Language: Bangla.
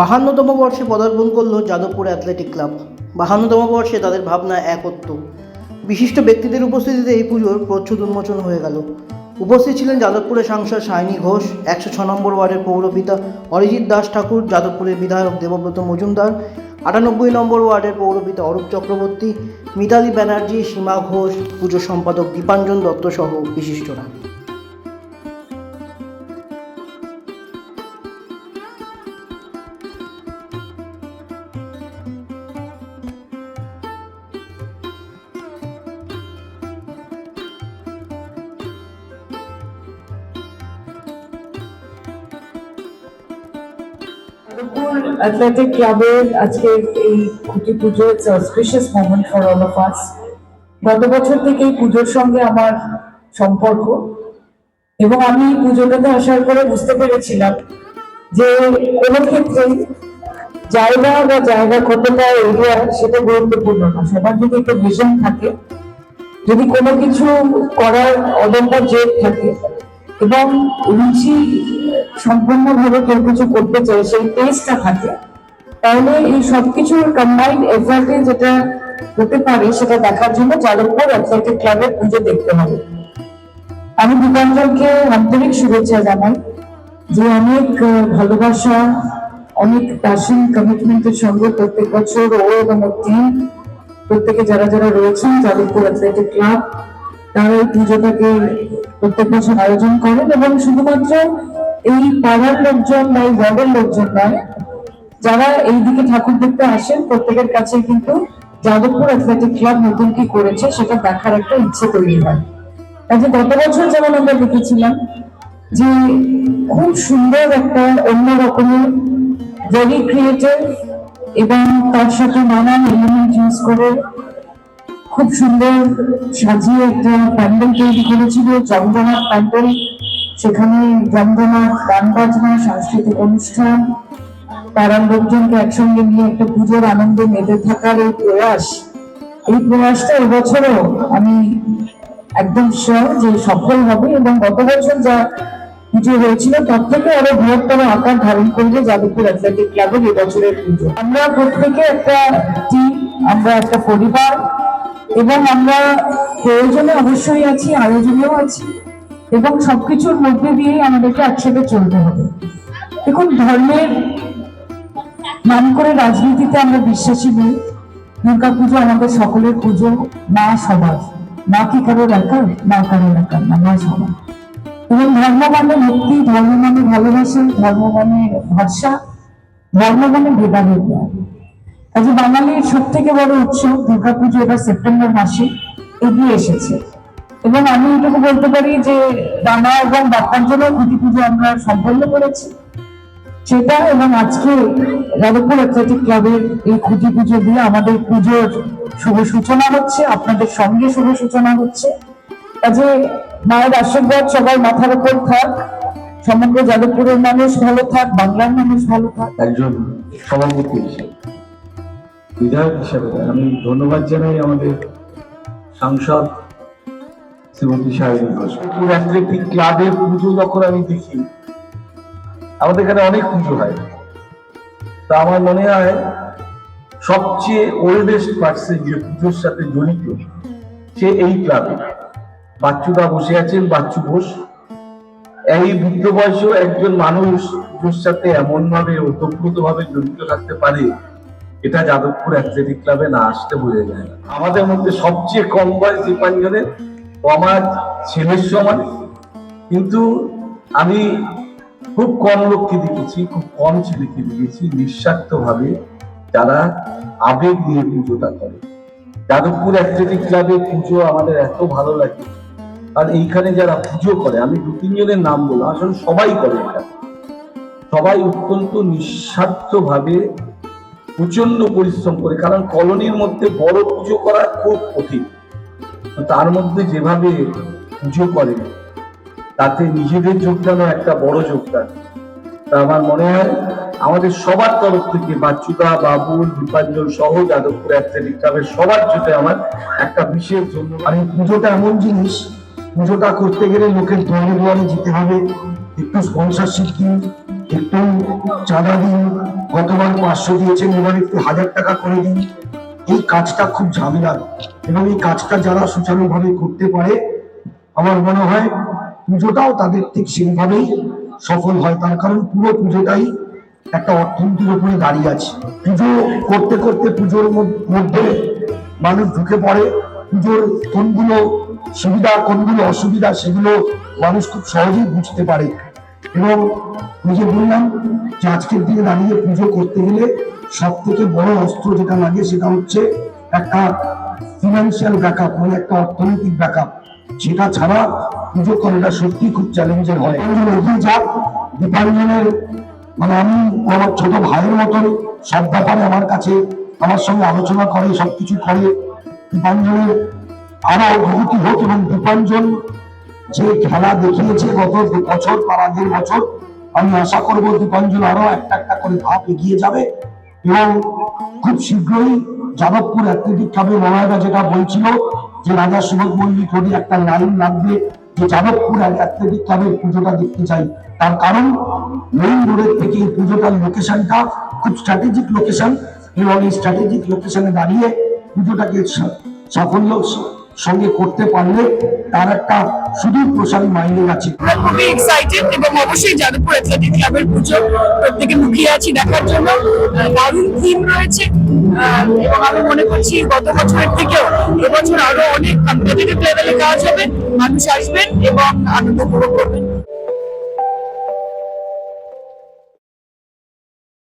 বাহান্নতম বর্ষে পদার্পণ করল যাদবপুর অ্যাথলেটিক ক্লাব। বাহান্নতম বর্ষে তাদের ভাবনা একত্ব বিশিষ্ট ব্যক্তিদের উপস্থিতিতে এই পুজোর প্রচ্ছদ উন্মোচন হয়ে গেল। উপস্থিত ছিলেন যাদবপুরের সাংসদ সায়নী ঘোষ, একশো ছ নম্বর ওয়ার্ডের পৌরপিতা অরিজিৎ দাস ঠাকুর, যাদবপুরের বিধায়ক দেবব্রত মজুমদার, আটানব্বই নম্বর ওয়ার্ডের পৌরপিতা অরূপ চক্রবর্তী, মিতালি ব্যানার্জি, সীমা ঘোষ, পুজো সম্পাদক দীপাঞ্জন দত্ত সহ বিশিষ্টরা। যাদবপুর অ্যাথলেটিক ক্লাবের আজকে এই খুঁটি পুজো it's moment for all of us গত বছর থেকে এই পুজোর সঙ্গে আমার সম্পর্ক, এবং আমি এই পুজোটাতে আসার পরে বুঝতে পেরেছিলাম যে কোনো ক্ষেত্রেই জায়গা বা জায়গা কতটা এরিয়া সেটা গুরুত্বপূর্ণ না। সবার যদি একটা ভিশন থাকে, যদি কোনো কিছু করার অদম্য জেদ থাকে, এবং রুচি সম্পূর্ণভাবে কেউ কিছু করতে চায়, সেই টেস্টটা থাকে, তাহলে এই সবকিছুর কম্বাইন্ড এফার্টে যেটা হতে পারে সেটা দেখার জন্য যাদবপুর অ্যাথলেটিক ক্লাবের পুজো দেখতে হবে। আমি দীপাঞ্জলকে আন্তরিক শুভেচ্ছা জানাই যে অনেক ভালোবাসা, অনেক প্যাশন কমিটমেন্টের সঙ্গে প্রত্যেক বছর ও এবং ওর টিম প্রত্যেকে যারা যারা রয়েছেন যাদবপুর অ্যাথলেটিক ক্লাব তারা এই পুজোটাকে প্রত্যেক বছর আয়োজন করেন এবং শুধুমাত্র এই পাড়ার লোকজন বা এই ওয়ার্ডের লোকজন নয়, যারা এই দিকে ঠাকুর দেখতে আসেন, প্রত্যেকের কাছে কিন্তু যাদবপুর অ্যাথলেটিক ক্লাব নতুন কি করেছে সেটা দেখার একটা ইচ্ছে তৈরি হয়। কাজে গত বছর যেমন আমরা দেখেছিলাম যে খুব সুন্দর একটা অন্য রকমের ভেরি ক্রিয়েটিভ এবং তার সাথে নানান এলিমেন্ট ইউজ করে খুব সুন্দর সাজিয়ে একটা প্যান্ডেল তৈরি করেছিল জমজমাট প্যান্ডেল। সেখানে জমজমাট গান বাজনা সাংস্কৃতিক অনুষ্ঠান। পাড়ার লোকজনকে একসঙ্গে নিয়ে একটা পুজোর আনন্দে মেতে থাকার এই প্রয়াস। এই প্রয়াসটা এবছরও আমি একদম শিওর যে সফল হবে এবং গত বছর যা পুজো হয়েছিল, তার থেকে আরও বৃহত্তর আকার ধারণ করবে যাদবপুর অ্যাথলেটিক ক্লাবের এবছরের পুজো। আমরা প্রত্যেকে একটা টিম আমরা একটা পরিবার এবং আমরা প্রয়োজনে অবশ্যই আছি, আয়োজনেও আছি। এবং সবকিছুর মধ্যে দিয়ে আমাদেরকে একসাথে চলতে হবে। দেখুন, ধর্মের নাম করে রাজনীতিতে আমরা বিশ্বাসী নই। দুর্গা পুজো আমাদের সকলের পুজো, মা সবার। মা কি কারোর একার? মা কারোর একার না, মা সবার। এবং ধর্ম মানে মুক্তি, ধর্ম মানে ভালোবাসা, ধর্ম মানে ভরসা, ধর্ম মানে ভেদাভেদ। নয় কাজে বাঙালির সব থেকে বড় উৎসব দুর্গা পুজো এবার সেপ্টেম্বর মাসে এগিয়ে এসেছে। এবং আমি এটুকু বলতে পারি যে রানা এবং বাপ্পাঞ্জলের খুঁটি পুজো আমরা সম্পন্ন করেছি। সেটা এবং আজকে যাদবপুর অ্যাথলেটিক ক্লাবের এই খুঁটি পুজো দিয়ে আমাদের পুজোর শুভ সূচনা হচ্ছে, আপনাদের সঙ্গে শুভ সূচনা হচ্ছে। কাজে মায়ের আশীর্বাদ, সবার মাথার উপর থাক। সমগ্র যাদবপুরের মানুষ ভালো থাক, বাংলার মানুষ ভালো থাক। একজন সভাপতি হিসেবে, বিধায়ক হিসেবে আমি ধন্যবাদ জানাই আমাদের সাংসদ শ্রীমতী সায়নী ঘোষ। অ্যাথলেটিক ক্লাবের পুজো যখন আমি দেখি, আমাদের এখানে অনেক পুজো হয়। তা আমার মনে হয় সবচেয়ে ওল্ডেস্ট পার্সন যে পুজোর সাথে জড়িত, সে এই ক্লাবে। বাচ্চুদা বসে আছেন, বাচ্চু ঘোষ। এই বৃদ্ধ বয়সেও একজন মানুষ পুজোর সাথে এমন ভাবে ওতপ্রোত ভাবে জড়িত থাকতে পারে, এটা যাদবপুর অ্যাথলেটিক ক্লাবে না আসতে বোঝা যায় আমাদের মধ্যে সবচেয়ে কম বয়স দীপাঞ্জনের আমার ছেলের সমান। কিন্তু আমি খুব কম লোককে দেখেছি, খুব কম ছেলেকে দেখেছি নিঃস্বার্থ ভাবে যারা আবেগ নিয়ে পুজোটা করে। যাদবপুর অ্যাথলেটিক ক্লাবে পুজো আমাদের এত ভালো লাগে। আর এইখানে যারা পুজো করে, আমি দু তিনজনের নাম বললাম, আসলে সবাই করে এটা। সবাই অত্যন্ত নিঃস্বার্থ ভাবে প্রচণ্ড পরিশ্রম করে, কারণ কলোনির মধ্যে বড় পুজো করা খুব কঠিন। তার মধ্যে যেভাবে পুজো করে, তাতে নিজেদের যোগদানও একটা বড় যোগদান। তা আমার মনে হয় আমাদের সবার তরফ থেকে বাচ্চুদা, বাবুল, দীপাঞ্জন সহ যাদবপুর অ্যাথলেটিক ক্লাবের সবার জন্য আমার একটা বিশেষ ধন্যবাদ। এই পুজোটা এমন জিনিস, পুজোটা করতে গেলে লোকের দুয়ারে দুয়ারে যেতে হবে, একটু স্পন্সরশিপ দিন, একটু চাঁদা দিন, গতবার পাঁচশো দিয়েছেন, এবার একটু হাজার টাকা করে দিন। এই কাজটা খুব ঝামেলার এবং এই কাজটা যারা সুচারুভাবে করতে পারে, আমার মনে হয় পুজোটাও তাদের ঠিক সেইভাবেই সফল হয়। তার কারণ পুরো পুজোটাই একটা অর্থনীতির উপরে দাঁড়িয়ে আছে। পুজো করতে করতে পুজোর মধ্য- মধ্যে মানুষ ঢুকে পড়ে। পুজোর কোনগুলো সুবিধা, কোনগুলো অসুবিধা, সেগুলো মানুষ খুব সহজেই বুঝতে পারে। এবং ওই বললাম যে আজকের দিনে দাঁড়িয়ে পুজো করতে গেলে সব থেকে বড় অস্ত্র যেটা লাগে সেটা হচ্ছে একটা ফিনান্সিয়াল ব্যাকআপ মানে একটা অর্থনৈতিক ব্যাকআপ সেটা ছাড়া পুজো করাটা সত্যি খুব চ্যালেঞ্জের হয়। এগিয়ে যাক দীপাঞ্জনের মানে আমি আমার ছোট ভাইয়ের মতন সব ব্যাপারে আমার কাছে, আমার সঙ্গে আলোচনা করে, সবকিছু করে দীপাঞ্জনের আরও অগ্রগতি হোক এবং দীপাঞ্জন যে খেলা দেখিয়েছে গত দু বছর তার আগের বছর, আমি আশা করব দীপাঞ্জন আরও একটা একটা করে ধাপ এগিয়ে যাবে এবং খুব শীঘ্রই যাদবপুর অ্যাথলেটিক ক্লাবে মহায়দা যেটা বলছিল যে রাজা সুবোধ মল্লিক হরি একটা লাইন লাগবে যে যাদবপুর অ্যাথলেটিক ক্লাবের পুজোটা দেখতে চাই। তার কারণ মেইন রোডের থেকে এই পুজোটার লোকেশনটা খুব স্ট্র্যাটেজিক লোকেশন এবং এই স্ট্র্যাটেজিক লোকেশনে দাঁড়িয়ে পুজোটাকে সাফল্য সঙ্গে করতে পারলে তার একটা সুদূর প্রসারী মাইনে আছে। খুবই এক্সাইটেড এবং অবশ্যই যাদবপুর অ্যাথলেটিক ক্লাবের পুজো প্রত্যেকে মুখিয়ে আছি দেখার জন্য। দারুণ থিম রয়েছে। এবং আমি মনে করছি গত বছরের থেকেও এবছর আরও অনেক কম্পিটিটিভ লেভেলে কাজ হবে। মানুষ আসবেন এবং আনন্দ উপভোগ করবেন।